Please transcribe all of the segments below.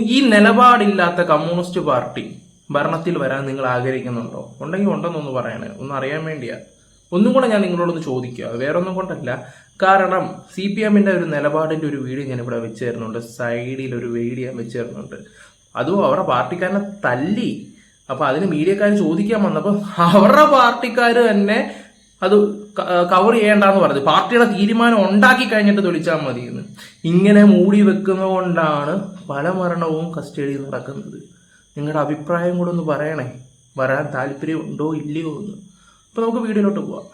ഈ നിലപാടില്ലാത്ത communist party ഭരണത്തിൽ വരാൻ നിങ്ങൾ ആഗ്രഹിക്കുന്നുണ്ടോ? ഉണ്ടെങ്കിൽ ഉണ്ടെന്നൊന്ന് പറയണേ. ഒന്ന് അറിയാൻ വേണ്ടിയാ. ഒന്നും കൂടെ ഞാൻ നിങ്ങളോടൊന്ന് ചോദിക്കുക. വേറെ ഒന്നും കൊണ്ടല്ല. കാരണം സി പി എമ്മിന്റെ ഒരു നിലപാടിന്റെ ഒരു വീഡിയോ ഞാൻ ഇവിടെ വെച്ച് തരുന്നുണ്ട് സൈഡിൽ ഒരു വീഡിയോ ഞാൻ വെച്ച് തരുന്നുണ്ട് അതും അവരുടെ പാർട്ടിക്കാരനെ തല്ലി. അപ്പൊ അതിന് മീഡിയക്കാർ ചോദിക്കാൻ വന്നപ്പോൾ അവരുടെ പാർട്ടിക്കാർ തന്നെ അത് കവർ ചെയ്യേണ്ടെന്ന് പറഞ്ഞു. പാർട്ടിയുടെ തീരുമാനം ഉണ്ടാക്കി കഴിഞ്ഞിട്ട് തൊളിച്ചാൽ മതി എന്ന് ഇങ്ങനെ മൂടി വെക്കുന്നതുകൊണ്ടാണ് പല മരണവും കസ്റ്റഡിയിൽ നടക്കുന്നത്. നിങ്ങളുടെ അഭിപ്രായം കൂടെ ഒന്ന് പറയണേ. വരാൻ താല്പര്യം ഉണ്ടോ ഇല്ലയോ എന്ന്. അപ്പൊ നമുക്ക് വീഡിയോയിലോട്ട് പോവാം.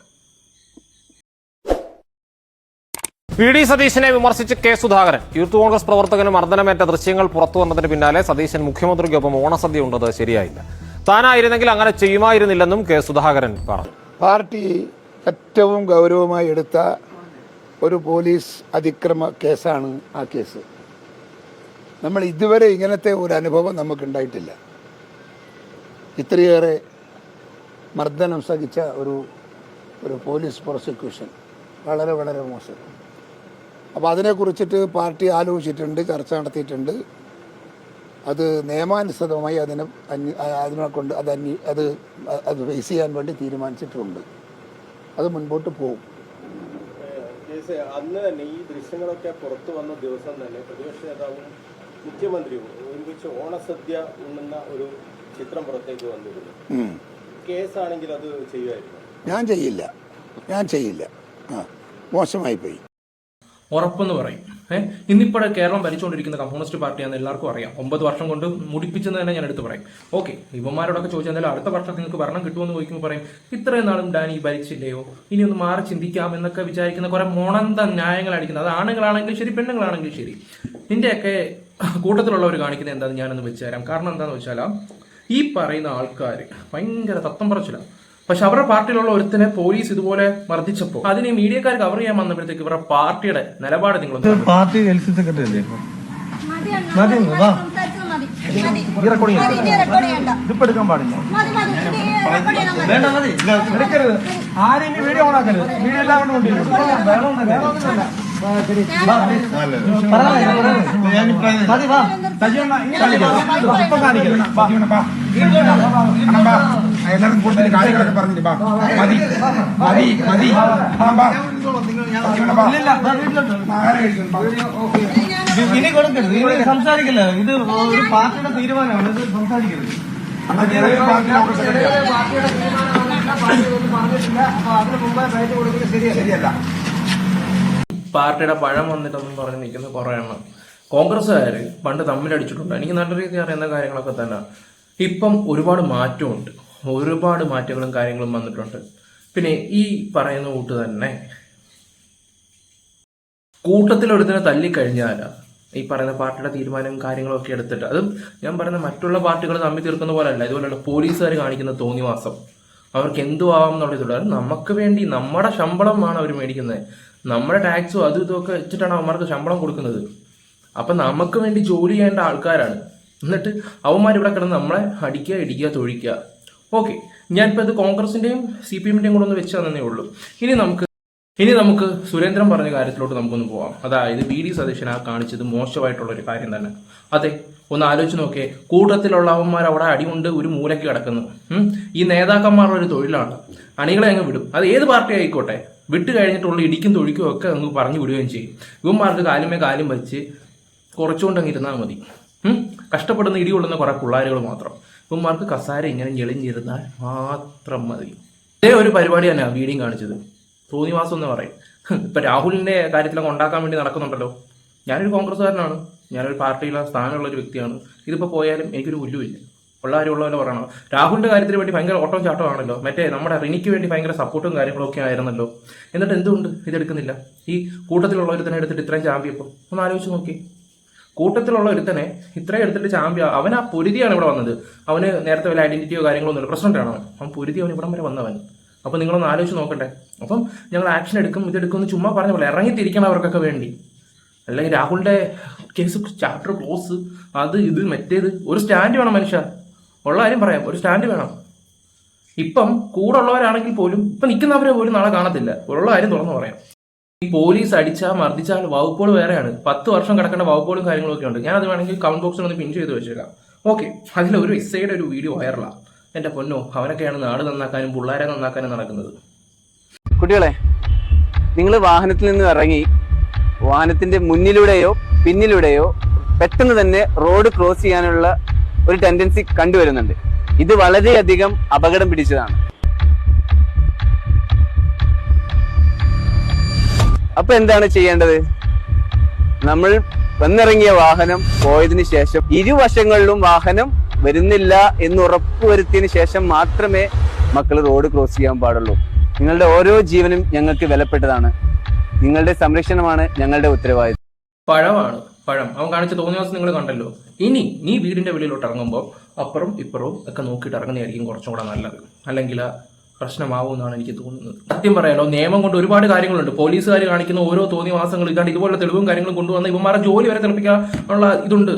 വി ഡി സതീശനെ വിമർശിച്ച് കെ സുധാകരൻ. യൂത്ത് കോൺഗ്രസ് പ്രവർത്തകന് മർദ്ദനമേറ്റ ദൃശ്യങ്ങൾ പുറത്തു വന്നതിന് പിന്നാലെ സതീശൻ മുഖ്യമന്ത്രിക്കൊപ്പം ഓണസദ്യ ഉണ്ടത് ശരിയായില്ല. താനായിരുന്നെങ്കിൽ അങ്ങനെ ചെയ്യുമായിരുന്നില്ലെന്നും കെ സുധാകരൻ പറഞ്ഞു. പാർട്ടി ഏറ്റവും ഗൗരവമായി എടുത്ത ഒരു പോലീസ് അതിക്രമ കേസാണ് ആ കേസ്. നമ്മൾ ഇതുവരെ ഇങ്ങനത്തെ ഒരു അനുഭവം നമുക്കുണ്ടായിട്ടില്ല. ഇത്രയേറെ മർദ്ദനം സഹിച്ച ഒരു ഒരു പോലീസ് പ്രോസിക്യൂഷൻ വളരെ വളരെ മോശം. അപ്പോൾ അതിനെക്കുറിച്ചിട്ട് പാർട്ടി ആലോചിച്ചിട്ടുണ്ട് ചർച്ച നടത്തിയിട്ടുണ്ട്. അത് നിയമാനുസൃതമായി അതിനെ അതിനെ കൊണ്ട് അത് അന്വേ അത് അത് ഫേസ് ചെയ്യാൻ വേണ്ടി തീരുമാനിച്ചിട്ടുണ്ട്. അത് മുൻപോട്ട് പോകും. അന്ന് തന്നെ ഈ ദൃശ്യങ്ങളൊക്കെ പുറത്തു വന്ന ദിവസം തന്നെ പ്രതിപക്ഷ നേതാവും മുഖ്യമന്ത്രിയും ഒരുമിച്ച് ഓണസദ്യ ഉണ്ണുന്ന ഒരു ചിത്രം പുറത്തേക്ക് വന്നിരുന്നു. കേസാണെങ്കിൽ അത് ചെയ്യുമായിരുന്നു. ഞാൻ ചെയ്യില്ല. ഞാൻ ചെയ്യില്ല. ആ മോശമായി പോയി. ഉറപ്പെന്ന് പറയും. ഏഹ് ഇന്നിപ്പോഴെ കേരളം ഭരിച്ചുകൊണ്ടിരിക്കുന്ന കമ്മ്യൂണിസ്റ്റ് പാർട്ടിയാണെന്ന് എല്ലാവർക്കും അറിയാം. ഒമ്പത് വർഷം കൊണ്ട് മുടിപ്പിച്ചെന്ന് തന്നെ ഞാൻ എടുത്ത് പറയും. ഓക്കെ ഇവന്മാരോടൊക്കെ ചോദിച്ചാൽ അടുത്ത വർഷം നിങ്ങൾക്ക് ഭരണം കിട്ടുമെന്ന് ചോദിക്കുമ്പോൾ പറയും ഇത്രയും നാളും ഡാനി ഭരിച്ചില്ലയോ? ഇനി ഒന്ന് മാറി ചിന്തിക്കാം എന്നൊക്കെ വിചാരിക്കുന്ന കുറെ മോണന്ത ന്യായങ്ങൾ അടിക്കുന്നത്. അത് ആണുങ്ങളാണെങ്കിലും ശരി പെണ്ണുങ്ങളാണെങ്കിലും ശരി. നിന്റെയൊക്കെ കൂട്ടത്തിലുള്ളവർ കാണിക്കുന്നത് എന്താണെന്ന് ഞാനൊന്ന് വെച്ചുതരാം കാരണം എന്താണെന്ന് വെച്ചാൽ ഈ പറയുന്ന ആൾക്കാർ ഭയങ്കര തത്തം പറച്ചിലാണ് പക്ഷെ അവരുടെ പാർട്ടിയിലുള്ള ഒരുത്തിനെ പോലീസ് ഇതുപോലെ മർദ്ദിച്ചപ്പോൾ അതിന് മീഡിയക്കാർ കവർ ചെയ്യാൻ വന്നപ്പോഴത്തേക്ക് ഇവരുടെ പാർട്ടിയുടെ നിലപാട് നിങ്ങൾ പാർട്ടി സെക്രട്ടറി അല്ലേ? പാടില്ല. വേണ്ട മതി. ഇല്ല, എടുക്കരുത്. ആരും ഇനി വീഡിയോ ഓണാക്കരുത് വീഡിയോ മതി വാ. ഇപ്പൊ കാണിക്കില്ല എല്ലാവർക്കും കൂടുതൽ കാര്യങ്ങളൊക്കെ പറഞ്ഞില്ല ബാ മതി മതി മതി. ഇനി കൊടുക്കരുത് ഇനി സംസാരിക്കില്ല ഇത് ഒരു പാർട്ടിയുടെ തീരുമാനമാണ് ഇത് സംസാരിക്കരുത് തീരുമാനമാണ് മുമ്പേ കൊടുക്കുന്നത് ശരിയല്ല പാർട്ടിയുടെ പഴം വന്നിട്ടൊന്നും പറഞ്ഞ് നിൽക്കുന്ന കുറേ എണ്ണം കോൺഗ്രസ്സുകാർ പണ്ട് തമ്മിലടിച്ചിട്ടുണ്ട് എനിക്ക് നല്ല രീതിയിൽ അറിയുന്ന കാര്യങ്ങളൊക്കെ തന്നെ ഇപ്പം ഒരുപാട് മാറ്റമുണ്ട്. ഒരുപാട് മാറ്റങ്ങളും കാര്യങ്ങളും വന്നിട്ടുണ്ട്. പിന്നെ ഈ പറയുന്ന കൂട്ട് തന്നെ കൂട്ടത്തിലൊരുത്തിനെ തല്ലിക്കഴിഞ്ഞാൽ ഈ പറയുന്ന പാർട്ടിയുടെ തീരുമാനവും കാര്യങ്ങളും ഒക്കെ എടുത്തിട്ട്. അതും ഞാൻ പറയുന്ന മറ്റുള്ള പാർട്ടികൾ തമ്മിൽ തീർക്കുന്ന പോലെയല്ല ഇതുപോലെയുള്ള പോലീസുകാർ കാണിക്കുന്ന തോന്നിവാസം. അവർക്ക് എന്തു ആവാം നമുക്ക് വേണ്ടി നമ്മുടെ ശമ്പളമാണ് അവർ മേടിക്കുന്നത്. നമ്മുടെ ടാക്സും അതും ഇതൊക്കെ വെച്ചിട്ടാണ് അവന്മാർക്ക് ശമ്പളം കൊടുക്കുന്നത്. അപ്പൊ നമുക്ക് വേണ്ടി ജോലി ചെയ്യേണ്ട ആൾക്കാരാണ്. എന്നിട്ട് അവന്മാർ ഇവിടെ കിടന്ന് നമ്മളെ അടിക്കുക ഇടിക്കുക തൊഴിക്കുക. ഓക്കെ ഞാനിപ്പോൾ ഇത് കോൺഗ്രസിന്റെയും സി പി എമ്മിന്റെയും കൂടെ ഒന്ന് വെച്ച് ഉള്ളൂ. ഇനി നമുക്ക് ഇനി നമുക്ക് സുരേന്ദ്രൻ പറഞ്ഞ കാര്യത്തിലോട്ട് നമുക്കൊന്ന് പോവാം. അതായത് വി ഡി സതീശൻ ആ കാണിച്ചത് മോശമായിട്ടുള്ള ഒരു കാര്യം തന്നെ. അതെ ഒന്ന് ആലോചിച്ച് നോക്കേ. കൂട്ടത്തിലുള്ള അവന്മാർ അവിടെ അടികൊണ്ട് ഒരു മൂലയ്ക്ക് കിടക്കുന്നു. ഈ നേതാക്കന്മാരുടെ ഒരു തൊഴിലാണ്. അണികളെ അങ്ങ് വിടും. അത് ഏത് പാർട്ടി ആയിക്കോട്ടെ. വിട്ട് കഴിഞ്ഞിട്ടുള്ള ഇടിക്കും തൊഴിക്കും ഒക്കെ അങ്ങ് പറഞ്ഞു വിടുകയും ചെയ്യും. ഇവന്മാർക്ക് കാലുമേ കാലും വലിച്ച് കുറച്ചുകൊണ്ട് അങ്ങ് ഇരുന്നാൽ മതി. കഷ്ടപ്പെടുന്ന ഇടികൊള്ളുന്ന കുറെ പിള്ളേരുകൾ മാത്രം. ഇവന്മാർക്ക് കസാര ഇങ്ങനെ ഞെളിഞ്ഞിരുന്നാൽ മാത്രം മതി. ഇതേ ഒരു പരിപാടി തന്നെയാണ് വീഡിയോ കാണിച്ചത്. തോന്നിവാസം എന്ന് പറയും. ഇപ്പൊ രാഹുലിന്റെ കാര്യത്തിലൊക്കെ ഉണ്ടാക്കാൻ വേണ്ടി നടക്കുന്നുണ്ടല്ലോ. ഞാനൊരു കോൺഗ്രസ്സുകാരനാണ്. ഞാനൊരു പാർട്ടിയിലെ സ്ഥാനമുള്ള ഒരു വ്യക്തിയാണ്. ഇതിപ്പോ പോയാലും എനിക്കൊരു പുല്ലുമില്ല ഉള്ള കാര്യം ഉള്ള പോലെ പറയണം. രാഹുലിന്റെ കാര്യത്തിന് വേണ്ടി ഭയങ്കര ഓട്ടവും ചാട്ടമാണല്ലോ മറ്റേ നമ്മുടെ റിനിക്ക് വേണ്ടി ഭയങ്കര സപ്പോർട്ടും കാര്യങ്ങളും ഒക്കെ ആയിരുന്നല്ലോ. എന്നിട്ട് എന്തുകൊണ്ട് ഇതെടുക്കുന്നില്ല. ഈ കൂട്ടത്തിലുള്ളവർ തന്നെ എടുത്തിട്ട് ഇത്രയും ചാമ്പിയപ്പോൾ ഒന്ന് ആലോചിച്ച് നോക്കി കൂട്ടത്തിലുള്ള ഒരുത്തനെ ഇത്രയും എടുത്തിട്ട് ചാമ്പ്യ അവൻ ആ പൊരുതിയാണ് ഇവിടെ വന്നത്. അവന് നേരത്തെ വല്ല ഐഡന്റിറ്റിയോ കാര്യങ്ങളോ ഒന്നും പ്രശ്നമാണ് അവൻ. അവൻ പൊരുതി അവൻ ഇവിടം വരെ വന്നവൻ. അപ്പൊ നിങ്ങളൊന്ന് ആലോചിച്ച് നോക്കട്ടെ അപ്പം ഞങ്ങൾ ആക്ഷൻ എടുക്കും ഇതെടുക്കും എന്ന് ചുമ്മാ പറഞ്ഞ പോലെ ഇറങ്ങി തിരിക്കണം അവർക്കൊക്കെ വേണ്ടി. അല്ലെങ്കിൽ രാഹുലിന്റെ കേസ് ചാപ്റ്റർ ക്ലോസ് അത് ഇത് മറ്റേത്. ഒരു സ്റ്റാൻഡ് വേണം മനുഷ്യ. ഉള്ള കാര്യം പറയാം. ഒരു സ്റ്റാൻഡ് വേണം. ഇപ്പം കൂടെ ഉള്ളവരാണെങ്കിൽ പോലും ഇപ്പൊ നിൽക്കുന്നവരെ പോലും നാളെ കാണത്തില്ല. ഉള്ള കാര്യം തുറന്നു പറയാം. ഈ പോലീസ് അടിച്ചാൽ മർദ്ദിച്ചാൽ വകുപ്പുകൾ വേറെയാണ്. പത്ത് വർഷം കിടക്കേണ്ട വകുപ്പുകളും കാര്യങ്ങളൊക്കെ ഉണ്ട്. ഞാൻ അത് വേണമെങ്കിൽ കമന്റ് ബോക്സിൽ ഒന്ന് പിൻ ചെയ്ത് വെച്ചേക്കാം. ഓക്കെ അതിലൊരു ഇസയുടെ ഒരു വീഡിയോ വൈറലാണ് എന്റെ പൊന്നോ അവനൊക്കെയാണ് നാട് നന്നാക്കാനും പിള്ളേരെ നന്നാക്കാനും നടക്കുന്നത്. കുട്ടികളെ നിങ്ങൾ വാഹനത്തിൽ നിന്ന് ഇറങ്ങി വാഹനത്തിന്റെ മുന്നിലൂടെയോ പിന്നിലൂടെയോ പെട്ടെന്ന് തന്നെ റോഡ് ക്രോസ് ചെയ്യാനുള്ള ഒരു ടെൻഡൻസി കണ്ടുവരുന്നുണ്ട്. ഇത് വളരെയധികം അപകടം പിടിച്ചതാണ്. അപ്പൊ എന്താണ് ചെയ്യേണ്ടത്? നമ്മൾ വന്നിറങ്ങിയ വാഹനം പോയതിനു ശേഷം ഇരുവശങ്ങളിലും വാഹനം വരുന്നില്ല എന്ന് ഉറപ്പുവരുത്തിയതിനു ശേഷം മാത്രമേ മക്കൾ റോഡ് ക്രോസ് ചെയ്യാൻ പാടുള്ളൂ. നിങ്ങളുടെ ഓരോ ജീവനും ഞങ്ങൾക്ക് വിലപ്പെട്ടതാണ്. നിങ്ങളുടെ സംരക്ഷണമാണ് ഞങ്ങളുടെ ഉത്തരവാദിത്വം. പഴമാണ് പഴം. അവൻ കാണിച്ച തോന്നിയ ദിവസം നിങ്ങൾ കണ്ടല്ലോ. ഇനി നീ വീടിന്റെ വെളിയിലോട്ട് ഇറങ്ങുമ്പോൾ അപ്പുറം ഇപ്പുറവും ഒക്കെ നോക്കിയിട്ട് ഇറങ്ങുന്നതായിരിക്കും കുറച്ചും കൂടെ നല്ലത്. അല്ലെങ്കിൽ പ്രശ്നമാവും എന്നാണ് എനിക്ക് തോന്നുന്നത്. സത്യം പറയാലോ നിയമം കൊണ്ട് ഒരുപാട് കാര്യങ്ങളുണ്ട്. പോലീസുകാർ കാണിക്കുന്ന ഓരോ തോന്നിവാസങ്ങൾ ഇതാണ്ട് ഇതുപോലുള്ള തെളിവും കാര്യങ്ങളും കൊണ്ടുവന്ന ഇവന്മാരെ ജോലി വരെ തിളപ്പിക്കാനുള്ള ഇതുണ്ട്.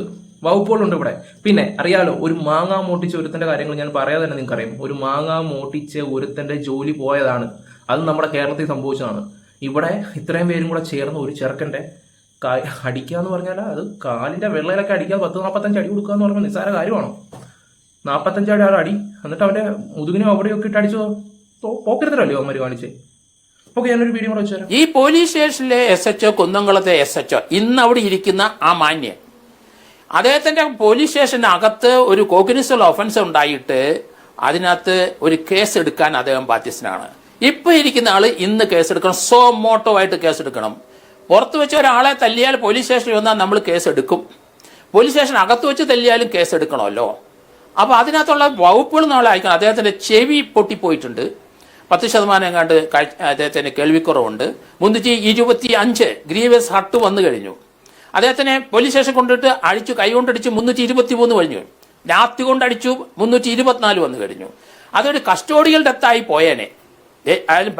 വകുപ്പുകളുണ്ട് ഇവിടെ. പിന്നെ അറിയാലോ ഒരു മാങ്ങ മോട്ടിച്ച ഒരുത്തന്റെ കാര്യങ്ങൾ ഞാൻ പറയാതെ തന്നെ നിങ്ങൾക്ക് അറിയാം. ഒരു മാങ്ങ മോട്ടിച്ച ഒരുത്തന്റെ ജോലി പോയതാണ്. അത് നമ്മുടെ കേരളത്തിൽ സംഭവിച്ചതാണ്. ഇവിടെ ഇത്രയും പേരും കൂടെ ചേർന്ന് ഒരു ചെറുക്കന്റെ കാ- അടിക്കുക എന്ന് പറഞ്ഞാൽ അത് കാലിന്റെ വെള്ളയിലൊക്കെ അടിക്കുക പത്ത് നാൽപ്പത്തഞ്ച് അടി കൊടുക്കുക എന്ന് പറഞ്ഞാൽ നിസ്സാര കാര്യമാണോ? നാൽപ്പത്തഞ്ച് അടി അടി. എന്നിട്ട് അവന്റെ മുതുകിനും അവിടെയൊക്കെ ഇട്ട് അടിച്ചോ കാണിച്ചേ? ഈ പോലീസ് സ്റ്റേഷനിലെ എസ് എച്ച് കുന്നംകുളത്തെ എസ് എച്ച് ഇന്ന് അവിടെ ഇരിക്കുന്ന ആ മാന്യൻ. അദ്ദേഹത്തിന്റെ പോലീസ് സ്റ്റേഷനകത്ത് ഒരു കോഗ്നിസൽ ഒഫൻസ് ഉണ്ടായിട്ട് അതിനകത്ത് ഒരു കേസ് എടുക്കാൻ അദ്ദേഹം ബാധ്യസ്ഥനാണ്. ഇപ്പൊ ഇരിക്കുന്ന ആൾ ഇന്ന് കേസ് എടുക്കണം. സോ മോട്ടോ ആയിട്ട് കേസ് എടുക്കണം. പുറത്ത് വെച്ച് ഒരാളെ തല്ലിയാൽ പോലീസ് സ്റ്റേഷനിൽ വന്നാൽ നമ്മൾ കേസ് എടുക്കും. പോലീസ് സ്റ്റേഷൻ അകത്ത് വെച്ച് തല്ലിയാലും കേസ് എടുക്കണമല്ലോ. അപ്പൊ അതിനകത്തുള്ള വകുപ്പുകൾ നമ്മൾ അയക്കണം. അദ്ദേഹത്തിന്റെ ചെവി പൊട്ടിപ്പോയിട്ടുണ്ട്. പത്ത് ശതമാനം എങ്ങാണ്ട് അദ്ദേഹത്തിന് കേൾവിക്കുറവുണ്ട്. മുന്നൂറ്റി ഇരുപത്തി അഞ്ച് ഗ്രീവസ് ഹട്ട് വന്നു കഴിഞ്ഞു. അദ്ദേഹത്തിനെ പോലീസ് സ്റ്റേഷൻ കൊണ്ടിട്ട് അടിച്ചു കൈകൊണ്ടടിച്ച് മുന്നൂറ്റി ഇരുപത്തി മൂന്ന് കഴിഞ്ഞു രാത്രി കൊണ്ടടിച്ചു മുന്നൂറ്റി ഇരുപത്തിനാല് വന്നു കഴിഞ്ഞു. അതൊരു കസ്റ്റോഡിയൽ ഡെത്തായി പോയേനെ.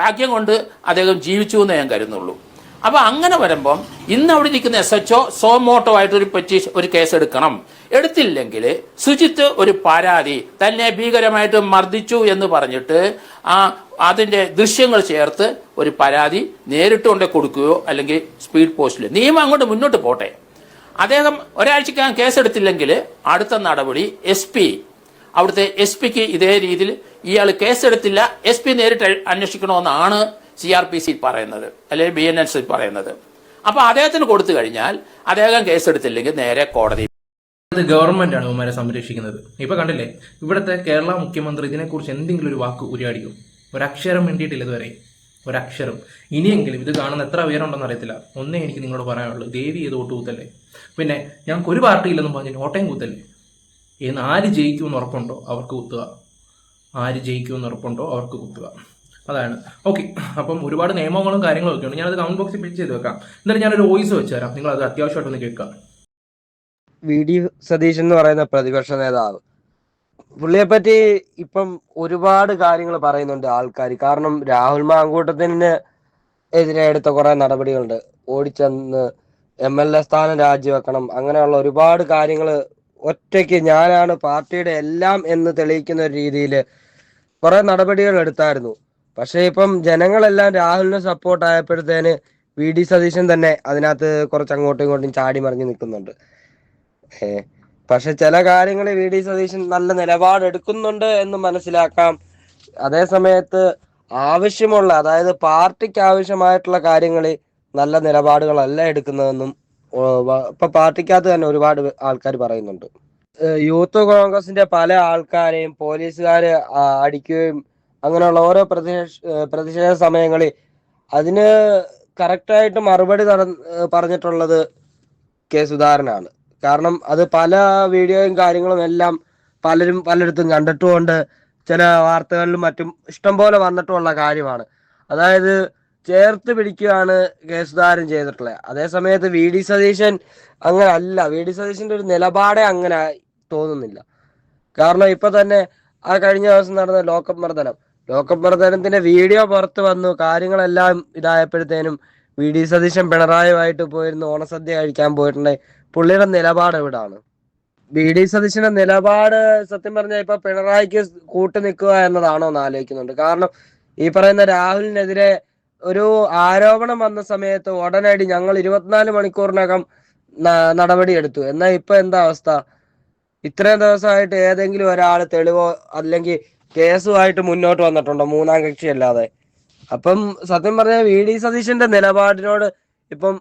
ഭാഗ്യം കൊണ്ട് അദ്ദേഹം ജീവിച്ചു എന്ന് ഞാൻ കരുതുന്നുള്ളൂ. അപ്പൊ അങ്ങനെ വരുമ്പം ഇന്ന് അവിടെ നിൽക്കുന്ന എസ് എച്ച് ഒ സോമോട്ടോ ആയിട്ട് ഒരു പെറ്റീഷൻ ഒരു കേസ് എടുക്കണം. എടുത്തില്ലെങ്കിൽ സുജിത്ത് ഒരു പരാതി തന്നെ ഭീകരമായിട്ട് മർദ്ദിച്ചു എന്ന് പറഞ്ഞിട്ട് ആ അതിന്റെ ദൃശ്യങ്ങൾ ചേർത്ത് ഒരു പരാതി നേരിട്ട് കൊണ്ടേ കൊടുക്കുകയോ അല്ലെങ്കിൽ സ്പീഡ് പോസ്റ്റിൽ നിയമം അങ്ങോട്ട് മുന്നോട്ട് പോട്ടെ. അദ്ദേഹം ഒരാഴ്ചക്കകം കേസെടുത്തില്ലെങ്കിൽ അടുത്ത നടപടി എസ് പി അവിടുത്തെ എസ് പിക്ക് ഇതേ രീതിയിൽ ഇയാൾ കേസെടുത്തില്ല എസ് പി നേരിട്ട് അന്വേഷിക്കണമെന്നാണ് സി ആർ പി സി പറയുന്നത് അല്ലെങ്കിൽ ബി എൻ എൻ സി പറയുന്നത്. അപ്പൊ അദ്ദേഹത്തിന് കൊടുത്തു കഴിഞ്ഞാൽ അദ്ദേഹം കേസെടുത്തില്ലെങ്കിൽ നേരെ കോടതി ഗവൺമെന്റ് ആണ് ഇവന്മാരെ സംരക്ഷിക്കുന്നത്. ഇപ്പൊ കണ്ടില്ലേ? ഇവിടുത്തെ കേരള മുഖ്യമന്ത്രി ഇതിനെക്കുറിച്ച് എന്തെങ്കിലും ഒരു വാക്ക് ഉരിയാടിക്കും. ഒരക്ഷരം വേണ്ടിയിട്ടില്ല ഇതുവരെ. ഒരക്ഷരം. ഇനിയെങ്കിലും ഇത് കാണുന്ന എത്ര പേരുണ്ടെന്ന് അറിയത്തില്ല. ഒന്നേ എനിക്ക് നിങ്ങളോട് പറയാനുള്ളൂ. ദേവി ഏത് വോട്ട് കൂത്തല്ലേ? പിന്നെ ഞങ്ങൾക്ക് ഒരു പാർട്ടി പാർട്ടിയില്ലെന്നും പറഞ്ഞു ഓട്ടയും കൂത്തല്ലേ? എന്ന് ആര് ജയിക്കുമെന്ന് ഉറപ്പുണ്ടോ? അവർക്ക് കുത്തുക. ആര് ജയിക്കുമെന്ന് ഉറപ്പുണ്ടോ? അവർക്ക് കുത്തുക. അതാണ്. ഓക്കെ അപ്പം ഒരുപാട് നിയമങ്ങളും കാര്യങ്ങളും ഒക്കെ ഉണ്ട്. ഞാനത് കമന്റ് ബോക്സിൽ പിച്ച് ചെയ്ത് വെക്കാം. എന്തായാലും ഞാനൊരു വോയിസ് വെച്ച് തരാം. നിങ്ങൾ അത് അത്യാവശ്യമായിട്ടൊന്ന് കേൾക്കാം വി ഡി സതീശൻ എന്ന് പറയുന്ന പ്രതിപക്ഷ നേതാവ്. പുള്ളിയെ പറ്റി ഇപ്പം ഒരുപാട് കാര്യങ്ങൾ പറയുന്നുണ്ട് ആൾക്കാർ കാരണം രാഹുൽ മാങ്കൂട്ടത്തിന് എതിരെ എടുത്ത കുറെ നടപടികളുണ്ട്. ഓടിച്ചെന്ന് എം എൽ എ സ്ഥാനം രാജിവെക്കണം. അങ്ങനെയുള്ള ഒരുപാട് കാര്യങ്ങൾ ഒറ്റയ്ക്ക് ഞാനാണ് പാർട്ടിയുടെ എല്ലാം എന്ന് തെളിയിക്കുന്ന ഒരു രീതിയിൽ കുറെ നടപടികൾ എടുത്തായിരുന്നു. പക്ഷെ ഇപ്പം ജനങ്ങളെല്ലാം രാഹുലിനെ സപ്പോർട്ട് ആയപ്പോഴത്തേന് വി ഡി സതീശൻ തന്നെ അതിനകത്ത് കുറച്ച് അങ്ങോട്ടും ഇങ്ങോട്ടും ചാടി മറിഞ്ഞു നിൽക്കുന്നുണ്ട്. ഏ, പക്ഷെ ചില കാര്യങ്ങൾ വി ഡി സതീശൻ നല്ല നിലപാടെടുക്കുന്നുണ്ട് എന്ന് മനസ്സിലാക്കാം. അതേ സമയത്ത് ആവശ്യമുള്ള അതായത് പാർട്ടിക്ക് ആവശ്യമായിട്ടുള്ള കാര്യങ്ങളിൽ നല്ല നിലപാടുകളല്ല എടുക്കുന്നതെന്നും ഇപ്പൊ പാർട്ടിക്കകത്ത് തന്നെ ഒരുപാട് ആൾക്കാർ പറയുന്നുണ്ട്. യൂത്ത് കോൺഗ്രസിന്റെ പല ആൾക്കാരെയും പോലീസുകാര് ആ, അടിക്കുകയും അങ്ങനെയുള്ള ഓരോ പ്രതിഷേധ പ്രതിഷേധ സമയങ്ങളിൽ അതിന് കറക്റ്റായിട്ട് മറുപടി നട- പറഞ്ഞിട്ടുള്ളത് കെ സുധാകരനാണ്. കാരണം അത് പല വീഡിയോയും കാര്യങ്ങളും എല്ലാം പലരും പലയിടത്തും കണ്ടിട്ടുമുണ്ട്. ചില വാർത്തകളിലും മറ്റും ഇഷ്ടംപോലെ വന്നിട്ടുള്ള കാര്യമാണ്. അതായത് ചേർത്ത് പിടിക്കുകയാണ് കെ സുധാകരൻ ചെയ്തിട്ടുള്ളത്. അതേസമയത്ത് വി ഡി സതീശൻ അങ്ങനെ അല്ല വി ഡി സതീശന്റെ ഒരു നിലപാടേ അങ്ങനെ തോന്നുന്നില്ല. കാരണം ഇപ്പൊ തന്നെ ആ കഴിഞ്ഞ ദിവസം നടന്ന ലോക്കപ്പ് മർദ്ദനം. ലോക്കപ്പ് പ്രചരണത്തിന്റെ വീഡിയോ പുറത്തു വന്നു. കാര്യങ്ങളെല്ലാം ഇതായപ്പോഴത്തേനും വി. ഡി. സതീശൻ പിണറായിയുമായിട്ട് പോയിരുന്നു. ഓണസദ്യ കഴിക്കാൻ പോയിട്ടുണ്ട്. പുള്ളിയുടെ നിലപാട് എവിടാണ്? വി. ഡി. സതീശന്റെ നിലപാട് സത്യം പറഞ്ഞാൽ ഇപ്പൊ പിണറായിക്ക് കൂട്ടു നിൽക്കുക എന്നതാണോ എന്ന് ആലോചിക്കുന്നുണ്ട്. കാരണം ഈ പറയുന്ന രാഹുലിനെതിരെ ഒരു ആരോപണം വന്ന സമയത്ത് ഉടനടി ഞങ്ങൾ ഇരുപത്തിനാല് മണിക്കൂറിനകം നടപടി എടുത്തു. എന്നാൽ ഇപ്പൊ എന്താ അവസ്ഥ? ഇത്രയും ദിവസമായിട്ട് ഏതെങ്കിലും ഒരാൾ തെളിവോ അല്ലെങ്കിൽ കേസുമായിട്ട് മുന്നോട്ട് വന്നിട്ടുണ്ട് മൂന്നാം കക്ഷി അല്ലാതെ അപ്പം സത്യം പറഞ്ഞാൽ വി ഡി സതീശന്റെ നിലപാടിനോട് ഇപ്പം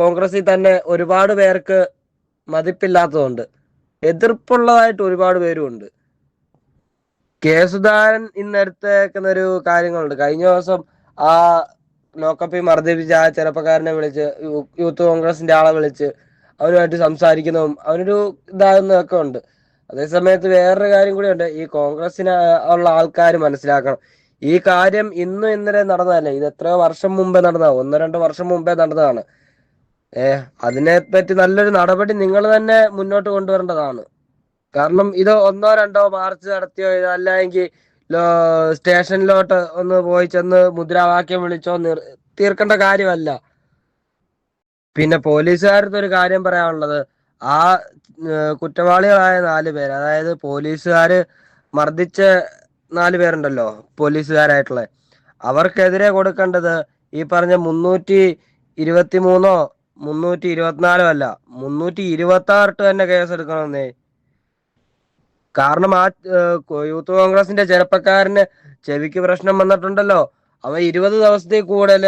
കോൺഗ്രസിൽ തന്നെ ഒരുപാട് പേർക്ക് മതിപ്പില്ലാത്തതുണ്ട്. എതിർപ്പുള്ളതായിട്ട് ഒരുപാട് പേരും ഉണ്ട് കെ സുധാകരൻ ഇന്ന് ഒരു കാര്യങ്ങളുണ്ട്. കഴിഞ്ഞ ദിവസം ആ ലോക്കപ്പിൽ മർദ്ദിപ്പിച്ച ആ ചെറുപ്പക്കാരനെ വിളിച്ച് യൂത്ത് കോൺഗ്രസിന്റെ ആളെ വിളിച്ച് അവരുമായിട്ട് സംസാരിക്കുന്നതും അവനൊരു ഇതാകുന്നതൊക്കെ ഉണ്ട്. അതേസമയത്ത് വേറൊരു കാര്യം കൂടി ഉണ്ട്. ഈ കോൺഗ്രസിന് ഉള്ള ആൾക്കാർ മനസ്സിലാക്കണം. ഈ കാര്യം ഇന്നും ഇന്നലെ നടന്നതല്ല? ഇത് എത്രയോ വർഷം മുമ്പേ നടന്നതാണ് ഒന്നോ രണ്ടോ വർഷം മുമ്പേ നടന്നതാണ്. ഏഹ് അതിനെ പറ്റി നല്ലൊരു നടപടി നിങ്ങൾ തന്നെ മുന്നോട്ട് കൊണ്ടുവരേണ്ടതാണ്. കാരണം ഇത് ഒന്നോ രണ്ടോ മാർച്ച് നടത്തിയോ അല്ലെങ്കിൽ സ്റ്റേഷനിലോട്ട് ഒന്ന് പോയി ചെന്ന് മുദ്രാവാക്യം വിളിച്ചോ തീർക്കേണ്ട കാര്യമല്ല. പിന്നെ പോലീസുകാരുടെ ഒരു കാര്യം പറയാനുള്ളത്. ആ കുറ്റവാളികളായ നാല് പേര് അതായത് പോലീസുകാര് മർദ്ദിച്ച നാല് പേരുണ്ടല്ലോ പോലീസുകാരായിട്ടുള്ള. അവർക്കെതിരെ കൊടുക്കേണ്ടത് ഈ പറഞ്ഞ മുന്നൂറ്റി ഇരുപത്തി മൂന്നോ മുന്നൂറ്റി ഇരുപത്തിനാലോ അല്ല മുന്നൂറ്റി ഇരുപത്തി ആറിട്ട് തന്നെ കേസെടുക്കണമെന്നേ. കാരണം ആ യൂത്ത് കോൺഗ്രസിന്റെ ചെറുപ്പക്കാരന് ചെവിക്ക് പ്രശ്നം വന്നിട്ടുണ്ടല്ലോ. അവ ഇരുപത് ദിവസത്തിൽ കൂടുതൽ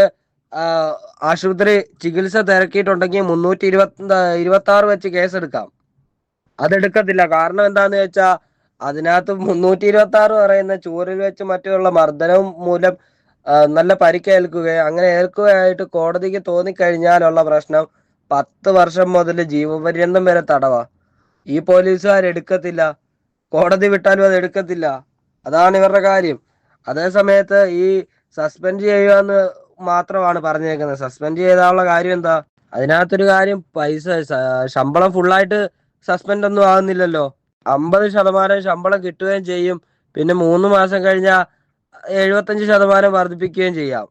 ആശുപത്രി ചികിത്സ തിരക്കിയിട്ടുണ്ടെങ്കിൽ മുന്നൂറ്റി ഇരുപത്തി ഇരുപത്തി ആറ് വെച്ച് കേസെടുക്കാം. അതെടുക്കത്തില്ല. കാരണം എന്താന്ന് വെച്ചാ അതിനകത്ത് മുന്നൂറ്റി ഇരുപത്തി ആറ് പറയുന്ന ചൂരിൽ വെച്ച് മറ്റുള്ള മർദ്ദനവും മൂലം നല്ല പരിക്കേൽക്കുകയും അങ്ങനെ ഏൽക്കുകയായിട്ട് കോടതിക്ക് തോന്നിക്കഴിഞ്ഞാലുള്ള പ്രശ്നം പത്ത് വർഷം മുതൽ ജീവപര്യന്തം വരെ തടവാ. ഈ പോലീസുകാർ എടുക്കത്തില്ല. കോടതി വിട്ടാലും അത് എടുക്കത്തില്ല. അതാണ് ഇവരുടെ കാര്യം. അതേ സമയത്ത് ഈ സസ്പെൻഡ് ചെയ്യുക മാത്രമാണ് പറഞ്ഞേക്കുന്നത്. സസ്പെൻഡ് ചെയ്താലുള്ള കാര്യം എന്താ? അതിനകത്തൊരു കാര്യം പൈസ ശമ്പളം ഫുള്ളായിട്ട് സസ്പെൻഡ് ഒന്നും ആകുന്നില്ലല്ലോ അമ്പത് ശതമാനം ശമ്പളം കിട്ടുകയും ചെയ്യും. പിന്നെ മൂന്ന് മാസം കഴിഞ്ഞാൽ എഴുപത്തഞ്ച് ശതമാനം വർദ്ധിപ്പിക്കുകയും ചെയ്യാം.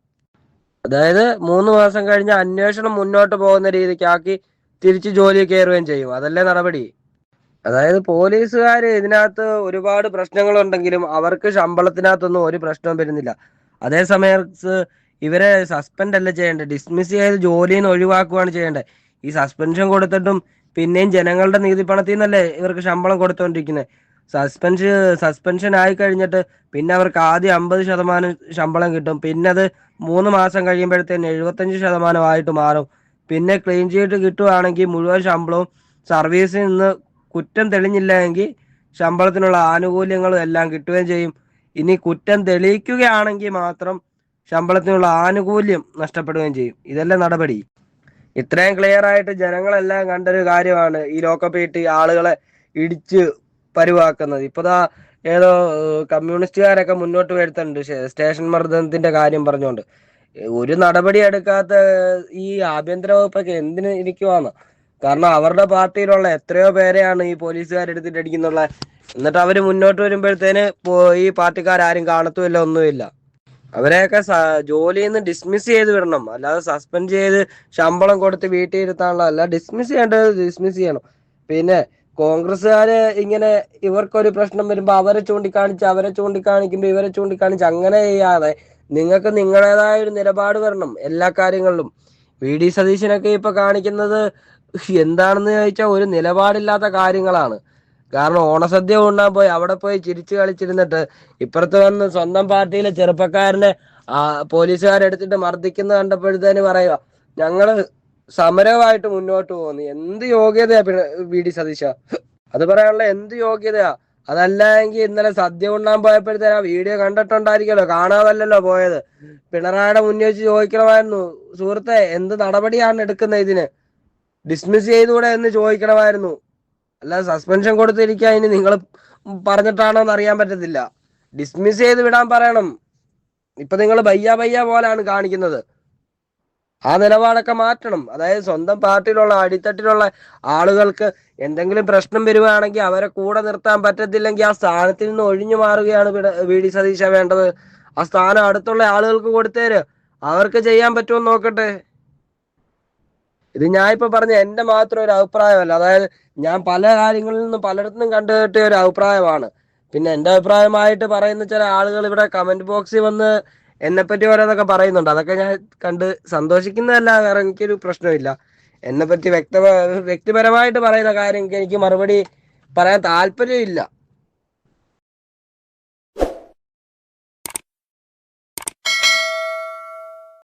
അതായത് മൂന്ന് മാസം കഴിഞ്ഞ അന്വേഷണം മുന്നോട്ട് പോകുന്ന രീതിക്കാക്കി തിരിച്ച് ജോലി കയറുകയും ചെയ്യും. അതല്ലേ നടപടി? അതായത് പോലീസുകാർ ഇതിനകത്ത് ഒരുപാട് പ്രശ്നങ്ങളുണ്ടെങ്കിലും അവർക്ക് ശമ്പളത്തിനകത്തൊന്നും ഒരു പ്രശ്നവും വരുന്നില്ല. അതേ സമയത്ത് ഇവരെ സസ്പെൻഡ് അല്ല ചെയ്യേണ്ടത്. ഡിസ്മിസ് ചെയ്ത് ജോലിയിൽ നിന്ന് ഒഴിവാക്കുകയാണ് ചെയ്യേണ്ടത്. ഈ സസ്പെൻഷൻ കൊടുത്തിട്ടും പിന്നെയും ജനങ്ങളുടെ നികുതി പണത്തിൽ നിന്നല്ലേ ഇവർക്ക് ശമ്പളം കൊടുത്തോണ്ടിരിക്കുന്നത് സസ്പെൻഷൻ സസ്പെൻഷൻ ആയി കഴിഞ്ഞിട്ട് പിന്നെ അവർക്ക് ആദ്യം അമ്പത് ശതമാനം ശമ്പളം കിട്ടും. പിന്നെ അത് മൂന്ന് മാസം കഴിയുമ്പോഴത്തേന് എഴുപത്തഞ്ച് ശതമാനമായിട്ട് മാറും. പിന്നെ ക്ലീൻ ചെയ്തിട്ട് കിട്ടുവാണെങ്കിൽ മുഴുവൻ ശമ്പളവും സർവീസിൽ നിന്ന് കുറ്റം തെളിഞ്ഞില്ല എങ്കിൽ ശമ്പളത്തിനുള്ള ആനുകൂല്യങ്ങളും എല്ലാം കിട്ടുകയും ചെയ്യും. ഇനി കുറ്റം തെളിയിക്കുകയാണെങ്കിൽ മാത്രം ശമ്പളത്തിനുള്ള ആനുകൂല്യം നഷ്ടപ്പെടുകയും ചെയ്യും. ഇതല്ല നടപടി. ഇത്രയും ക്ലിയർ ആയിട്ട് ജനങ്ങളെല്ലാം കണ്ടൊരു കാര്യമാണ് ഈ ലോക്കപ്പ് ഇട്ട് ആളുകളെ ഇടിച്ച് പരുവാക്കുന്നത്. ഇപ്പതാ ഏതോ കമ്മ്യൂണിസ്റ്റുകാരൊക്കെ മുന്നോട്ട് വരുത്തുന്നുണ്ട് സ്റ്റേഷൻ മർദ്ദനത്തിന്റെ കാര്യം പറഞ്ഞുകൊണ്ട് ഒരു നടപടി എടുക്കാത്ത ഈ ആഭ്യന്തര വകുപ്പൊക്കെ എന്തിന് ഇരിക്കുവാന്ന്? കാരണം അവരുടെ പാർട്ടിയിലുള്ള എത്രയോ പേരെയാണ് ഈ പോലീസുകാരെടുത്തിട്ട് അടിക്കുന്നുള്ള എന്നിട്ട് അവർ മുന്നോട്ട് വരുമ്പോഴത്തേന് ഈ പാർട്ടിക്കാരും കാണത്തുമില്ല ഒന്നുമില്ല. അവരെയൊക്കെ ജോലിയിൽ നിന്ന് ഡിസ്മിസ് ചെയ്ത് വിടണം. അല്ലാതെ സസ്പെൻഡ് ചെയ്ത് ശമ്പളം കൊടുത്ത് വീട്ടിൽ ഇരുത്താനുള്ള അല്ല ഡിസ്മിസ് ചെയ്യേണ്ടത് ഡിസ്മിസ് ചെയ്യണം. പിന്നെ കോൺഗ്രസ്സുകാര് ഇങ്ങനെ ഇവർക്കൊരു പ്രശ്നം വരുമ്പോൾ അവരെ ചൂണ്ടിക്കാണിച്ച് അവരെ ചൂണ്ടിക്കാണിക്കുമ്പോൾ ഇവരെ ചൂണ്ടിക്കാണിച്ച് അങ്ങനെ ചെയ്യാതെ നിങ്ങൾക്ക് നിങ്ങളുടേതായ ഒരു നിലപാട് വരണം എല്ലാ കാര്യങ്ങളിലും. വി. ഡി. സതീശനൊക്കെ ഇപ്പൊ കാണിക്കുന്നത് എന്താണെന്ന് ചോദിച്ചാൽ ഒരു നിലപാടില്ലാത്ത കാര്യങ്ങളാണ്. കാരണം ഓണസദ്യ ഉണ്ണാൻ പോയി. അവിടെ പോയി ചിരിച്ചു കളിച്ചിരുന്നിട്ട് ഇപ്പുറത്ത് വന്ന് സ്വന്തം പാർട്ടിയിലെ ചെറുപ്പക്കാരനെ പോലീസുകാരെടുത്തിട്ട് മർദ്ദിക്കുന്ന കണ്ടപ്പോഴത്തേന് പറയുക ഞങ്ങൾ സമരമായിട്ട് മുന്നോട്ട് പോകുന്നു. എന്ത് യോഗ്യതയാ വി ഡി സതീശ? അത് പറയാനുള്ള എന്ത് യോഗ്യതയാ? അതല്ല എങ്കിൽ ഇന്നലെ സദ്യ ഉണ്ണാൻ പോയപ്പോഴത്തേന് ആ വീഡിയോ കണ്ടിട്ടുണ്ടായിരിക്കല്ലോ കാണാതല്ലല്ലോ പോയത്. പിണറായിയുടെ മുന്നിൽ വെച്ച് ചോദിക്കണമായിരുന്നു സുഹൃത്തെ എന്ത് നടപടിയാണ് എടുക്കുന്നത് ഇതിന്? ഡിസ്മിസ് ചെയ്തുകൂടെ എന്ന് ചോദിക്കണമായിരുന്നു. അല്ലാതെ സസ്പെൻഷൻ കൊടുത്തിരിക്കാൻ ഇനി നിങ്ങൾ പറഞ്ഞിട്ടാണോ എന്ന് അറിയാൻ പറ്റത്തില്ല. ഡിസ്മിസ് ചെയ്ത് വിടാൻ പറയണം. ഇപ്പൊ നിങ്ങൾ ബയ്യ ബയ്യ പോലാണ് കാണിക്കുന്നത്. ആ നിലപാടൊക്കെ മാറ്റണം. അതായത് സ്വന്തം പാർട്ടിയിലുള്ള അടിത്തട്ടിലുള്ള ആളുകൾക്ക് എന്തെങ്കിലും പ്രശ്നം വരുവാണെങ്കിൽ അവരെ കൂടെ നിർത്താൻ പറ്റത്തില്ലെങ്കിൽ ആ സ്ഥാനത്തിൽ നിന്ന് ഒഴിഞ്ഞു മാറുകയാണ് വി ഡി സതീശ വേണ്ടത്. ആ സ്ഥാനം അടുത്തുള്ള ആളുകൾക്ക് കൊടുത്തേര്. അവർക്ക് ചെയ്യാൻ പറ്റുമോ നോക്കട്ടെ. ഇത് ഞാൻ ഇപ്പൊ പറഞ്ഞ എന്റെ മാത്രം ഒരു അഭിപ്രായമല്ല. അതായത് ഞാൻ പല കാര്യങ്ങളിൽ നിന്നും പലയിടത്തും കണ്ടു കിട്ടിയ ഒരു അഭിപ്രായമാണ്. പിന്നെ എന്റെ അഭിപ്രായമായിട്ട് പറയുന്ന ചില ആളുകൾ ഇവിടെ കമന്റ് ബോക്സിൽ വന്ന് എന്നെ പറ്റി ഓരോന്നൊക്കെ പറയുന്നുണ്ട്. അതൊക്കെ ഞാൻ കണ്ട് സന്തോഷിക്കുന്നതല്ല വേറെ എനിക്കൊരു പ്രശ്നമില്ല എന്നെ പറ്റി വ്യക്ത വ്യക്തിപരമായിട്ട് പറയുന്ന കാര്യം എനിക്ക് മറുപടി പറയാൻ താല്പര്യമില്ല.